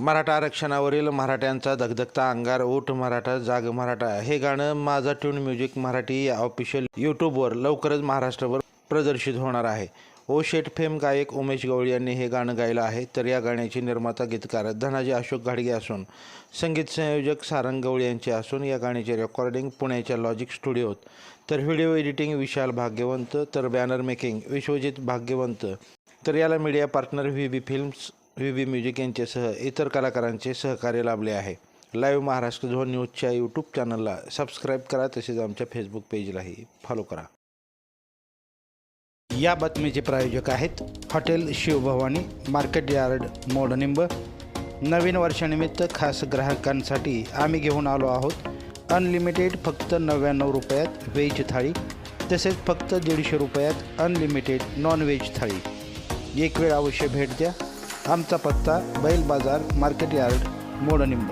मराठा आरक्षणावरील मराठ्यांचा धगधगता अंगार ऊट मराठा जाग मराठा हे गाणं माझा ट्यून म्युझिक मराठी या ऑफिशियल यूट्यूबवर लवकरच महाराष्ट्रभर प्रदर्शित होणार आहे. ओ शेट फेम गायक उमेश गवळी यांनी हे गाणं गायलं आहे. तर या गाण्याचे निर्माता गीतकार धनाजी अशोक घाडगे असून संगीत संयोजक सारंग गवळी यांचे असून या गाण्याचे रेकॉर्डिंग पुण्याच्या लॉजिक स्टुडिओत तर व्हिडिओ एडिटिंग विशाल भाग्यवंत तर बॅनर मेकिंग विश्वजित भाग्यवंत. तर याला media partner V B films V B music यांच्यासह इतर कलाकारांचे सहकार्य लाभले आहे. लाईव्ह महाराष्ट्र झोन न्यूजच्या यूट्यूब चॅनलला सबस्क्राईब करा तसेच आमच्या फेसबुक पेजलाही फॉलो करा. या बातमीचे प्रायोजक आहेत hotel Shivbhavani market yard Modnimb. नवीन वर्षानिमित्त खास ग्राहकांसाठी आम्ही घेऊन आलो आहोत अनलिमिटेड फक्त नव्याण्णव रुपयात व्हेज थाळी तसेच फक्त दीडशे रुपयात अनलिमिटेड नॉन व्हेज थाळी. एक वेळ अवश्य भेट द्या. आमचा पत्ता बैल बाजार मार्केट यार्ड मोडनिंब.